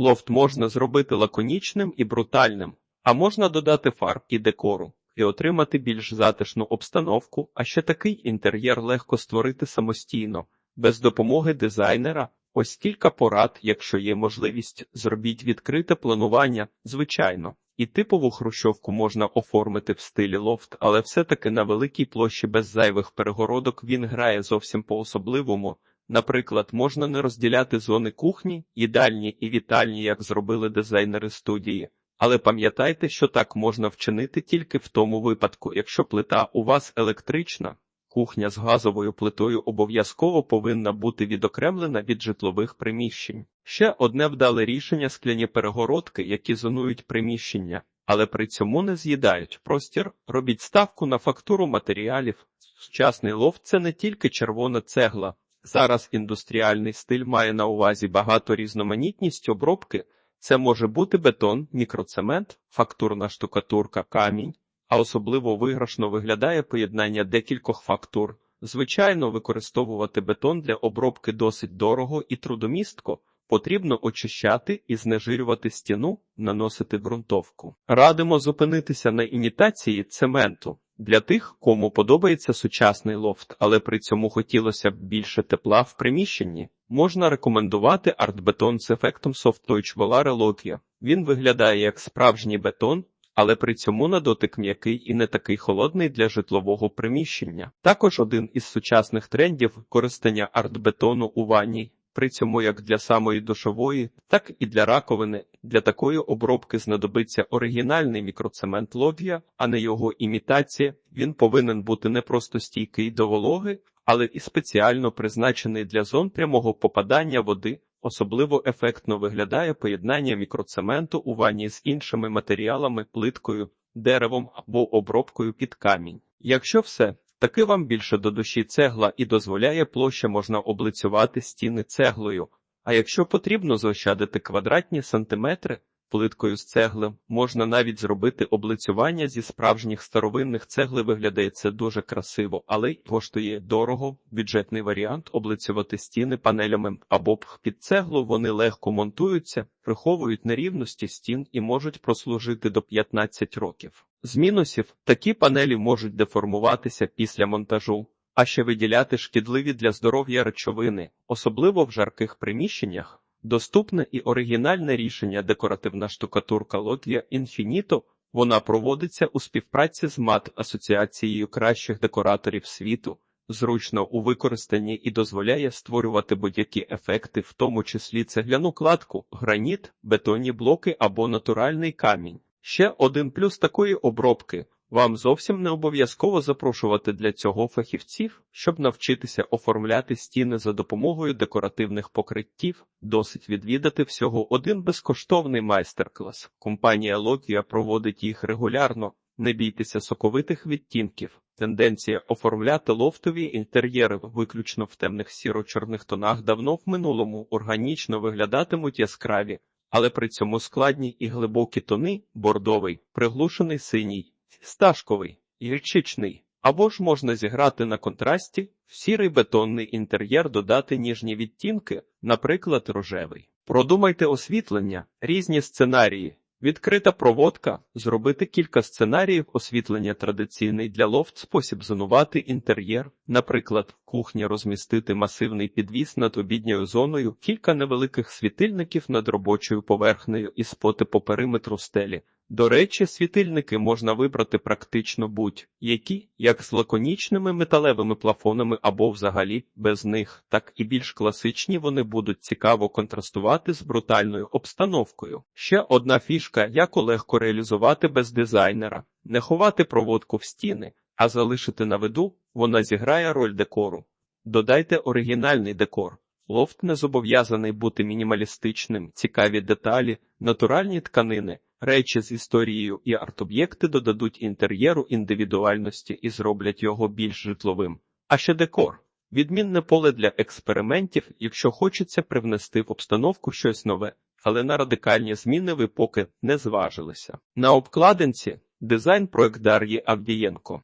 Лофт можна зробити лаконічним і брутальним, а можна додати фарб і декору і отримати більш затишну обстановку, а ще такий інтер'єр легко створити самостійно, без допомоги дизайнера. Ось кілька порад, якщо є можливість, зробіть відкрите планування, звичайно. І типову хрущовку можна оформити в стилі лофт, але все-таки на великій площі без зайвих перегородок він грає зовсім по-особливому. Наприклад, можна не розділяти зони кухні, їдальні і вітальні, як зробили дизайнери студії. Але пам'ятайте, що так можна вчинити тільки в тому випадку, якщо плита у вас електрична. Кухня з газовою плитою обов'язково повинна бути відокремлена від житлових приміщень. Ще одне вдале рішення скляні перегородки, які зонують приміщення, але при цьому не з'їдають простір. Робіть ставку на фактуру матеріалів. Сучасний лофт – це не тільки червона цегла. Зараз індустріальний стиль має на увазі багато різноманітність обробки. Це може бути бетон, мікроцемент, фактурна штукатурка, камінь, а особливо виграшно виглядає поєднання декількох фактур. Звичайно, використовувати бетон для обробки досить дорого і трудомістко. Потрібно очищати і знежирювати стіну, наносити ґрунтовку. Радимо зупинитися на імітації цементу. Для тих, кому подобається сучасний лофт, але при цьому хотілося б більше тепла в приміщенні, можна рекомендувати артбетон з ефектом Soft Volare Logia. Він виглядає як справжній бетон, але при цьому на дотик м'який і не такий холодний для житлового приміщення. Також один із сучасних трендів використання артбетону у ванні. При цьому як для самої душової, так і для раковини. Для такої обробки знадобиться оригінальний мікроцемент лоб'я, а не його імітація. Він повинен бути не просто стійкий до вологи, але і спеціально призначений для зон прямого попадання води. Особливо ефектно виглядає поєднання мікроцементу у ванні з іншими матеріалами, плиткою, деревом або обробкою під камінь. Якщо все Таки вам більше до душі цегла і дозволяє площа можна облицювати стіни цеглою, а якщо потрібно заощадити квадратні сантиметри плиткою з цегли, можна навіть зробити облицювання зі справжніх старовинних цегли. Виглядає це дуже красиво, але й коштує дорого, бюджетний варіант облицювати стіни панелями або під цеглу вони легко монтуються, приховують нерівності стін і можуть прослужити до 15 років. З мінусів такі панелі можуть деформуватися після монтажу, а ще виділяти шкідливі для здоров'я речовини, особливо в жарких приміщеннях. Доступне і оригінальне рішення декоративна штукатурка Лотія Infinito. Вона проводиться у співпраці з МАТ Асоціацією кращих декораторів світу, зручно у використанні і дозволяє створювати будь-які ефекти, в тому числі цегляну кладку, граніт, бетонні блоки або натуральний камінь. Ще один плюс такої обробки. Вам зовсім не обов'язково запрошувати для цього фахівців, щоб навчитися оформляти стіни за допомогою декоративних покриттів, досить відвідати всього один безкоштовний майстер-клас. Компанія Logia проводить їх регулярно, не бійтеся соковитих відтінків. Тенденція оформляти лофтові інтер'єри виключно в темних сіро-чорних тонах давно в минулому органічно виглядатимуть яскраві, але при цьому складні і глибокі тони бордовий, приглушений синій, сташковий, гірчичний. Або ж можна зіграти на контрасті в сірий бетонний інтер'єр додати ніжні відтінки, наприклад, рожевий. Продумайте освітлення, різні сценарії, відкрита проводка, зробити кілька сценаріїв освітлення традиційний для лофт спосіб зонувати інтер'єр, наприклад, в кухні розмістити масивний підвіс над обідньою зоною, кілька невеликих світильників над робочою поверхнею і споти по периметру стелі. До речі, світильники можна вибрати практично будь-які, як з лаконічними металевими плафонами або взагалі без них, так і більш класичні вони будуть цікаво контрастувати з брутальною обстановкою. Ще одна фішка, як легко реалізувати без дизайнера, не ховати проводку в стіни, а залишити на виду, вона зіграє роль декору. Додайте оригінальний декор. Лофт не зобов'язаний бути мінімалістичним, цікаві деталі, натуральні тканини. Речі з історією і арт-об'єкти додадуть інтер'єру індивідуальності і зроблять його більш житловим. А ще декор відмінне поле для експериментів, якщо хочеться привнести в обстановку щось нове, але на радикальні зміни ви поки не зважилися. На обкладинці дизайн проект Дар'ї Авдієнко.